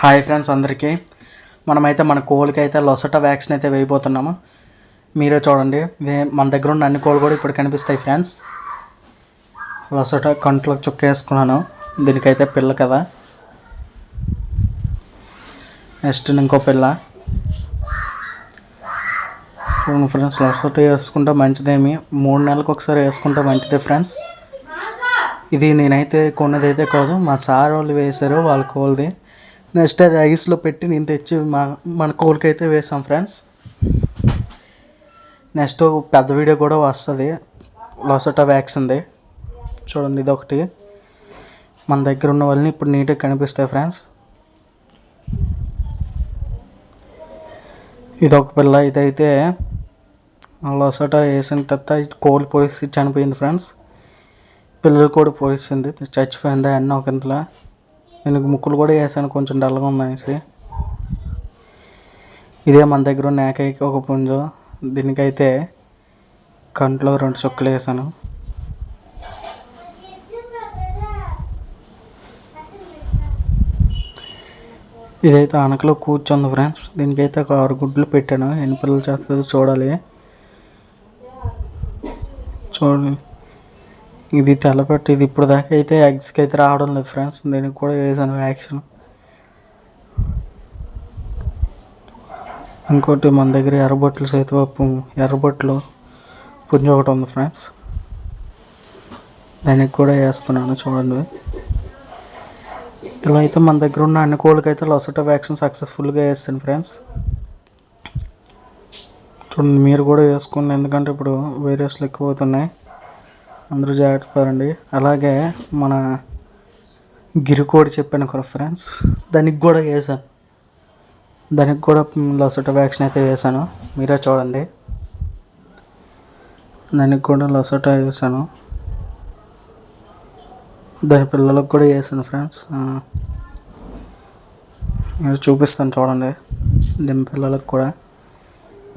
Hi friends అందరికీ. మనమైతే మన కోళ్ళకి అయితే లొసట వ్యాక్సిన్ అయితే వేయబోతున్నాము. మీరే చూడండి. ఇదే మన దగ్గర ఉన్న అన్ని కోళ్ళు కూడా ఇప్పుడు కనిపిస్తాయి ఫ్రెండ్స్. లొసట కంట్లో చుక్క వేసుకున్నాను దీనికైతే పిల్ల కదా. నెక్స్ట్ ఇంకో పిల్ల. ఫ్రెండ్స్ లొసట వేసుకుంటే మంచిదేమి? మూడు నెలలకు ఒకసారి వేసుకుంటే మంచిదే ఫ్రెండ్స్. ఇది నేనైతే కొన్నదైతే కాదు మా సార్ వాళ్ళు వేశారు వాళ్ళ కోళ్ళది. నెక్స్ట్ అది ఐస్లో పెట్టి నేను తెచ్చి మా మన కోల్కి అయితే వేసాం ఫ్రెండ్స్. నెక్స్ట్ పెద్ద వీడియో కూడా వస్తుంది. లొసట వ్యాక్సిన్ది చూడండి ఇది ఒకటి మన దగ్గర ఉన్న వాళ్ళని ఇప్పుడు నీట్గా కనిపిస్తాయి ఫ్రెండ్స్. ఇది ఒక పిల్ల ఇదైతే లొసట వేసిన తర్వాత కోల్ పొడిసి చనిపోయింది ఫ్రెండ్స్. పిల్లలు కూడా పోయిస్తుంది చచ్చిపోయింది అన్న ఒక ఇంతలో నేను ముక్కులు కూడా వేసాను కొంచెం డల్గా ఉందనేసి. ఇదే మన దగ్గర ఉన్న ఏకైక ఒక పుంజు. దీనికైతే కంట్లో రెండు చుక్కలు వేసాను. ఇదైతే అనకలో కూర్చుంది ఫ్రెండ్స్. దీనికైతే ఒక ఆరు గుడ్లు పెట్టాను. ఎన్ని పిల్లలు చేస్తుందో చూడాలి. చూడండి. ఇది తెల్లపెట్టి ఇది ఇప్పుడు దాకా అయితే ఎగ్స్కి అయితే రావడం లేదు ఫ్రెండ్స్. దీనికి కూడా వేసాను వ్యాక్సిన్ ఇంకోటి మన దగ్గర ఎర్రబొట్లు సైతపప్పు ఎర్రబొట్లు పుంజ ఒకటి ఉంది ఫ్రెండ్స్. దానికి కూడా వేస్తున్నాను చూడండి. ఇలా అయితే మన దగ్గర ఉన్న అన్ని కోళ్ళకైతే అయితే లొసట వ్యాక్సిన్ సక్సెస్ఫుల్గా వేస్తాను ఫ్రెండ్స్. చూడండి మీరు కూడా వేసుకోండి. ఎందుకంటే ఇప్పుడు వైరస్లు ఎక్కువ అవుతున్నాయి. అందరూ జాగ్రత్త పడండి అలాగే మన గిరికోడి చెప్పాను కదా ఫ్రెండ్స్ దానికి కూడా వేసాను దానికి కూడా లొసట వ్యాక్సిన్ అయితే వేసాను మీరే చూడండి. దానికి కూడా లొసట వేసాను దాని పిల్లలకు కూడా వేసాను ఫ్రెండ్స్ మీరు చూపిస్తాను చూడండి. దీని పిల్లలకు కూడా.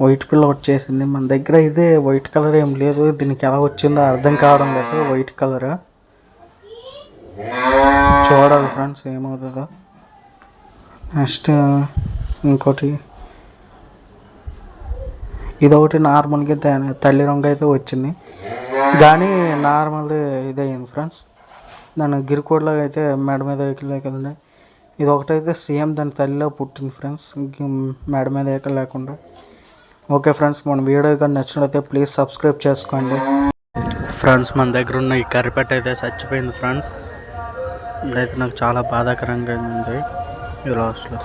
వైట్ పిల్ల వచ్చేసింది. మన దగ్గర ఇదే వైట్ కలర్ ఏం లేదు. దీనికి ఎలా వచ్చిందో అర్థం కావడం లేదు. White colour. చూడాలి ఫ్రెండ్స్ ఏమవుతుందో. నెక్స్ట్ ఇంకోటి. ఇదొకటి నార్మల్గా తల్లి రంగు అయితే వచ్చింది. కానీ నార్మల్ ఇదే ఫ్రెండ్స్. దాని గిరికోడ్లో అయితే మెడ మీద ఎక్కలేకదండి ఇది ఒకటైతే సేమ్ దాని తల్లిలో పుట్టింది ఫ్రెండ్స్. మెడ మీద ఎక్కలేకుండా. ఓకే ఫ్రెండ్స్ మన వీడియో కానీ నచ్చినట్లయితే ప్లీజ్ సబ్స్క్రైబ్ చేసుకోండి. ఫ్రెండ్స్ మన దగ్గర ఉన్న ఈ కరిపెట్ట అయితే చచ్చిపోయింది ఫ్రెండ్స్. ఇదైతే నాకు చాలా బాధాకరంగా ఉంది. ఈ లాస్ట్లో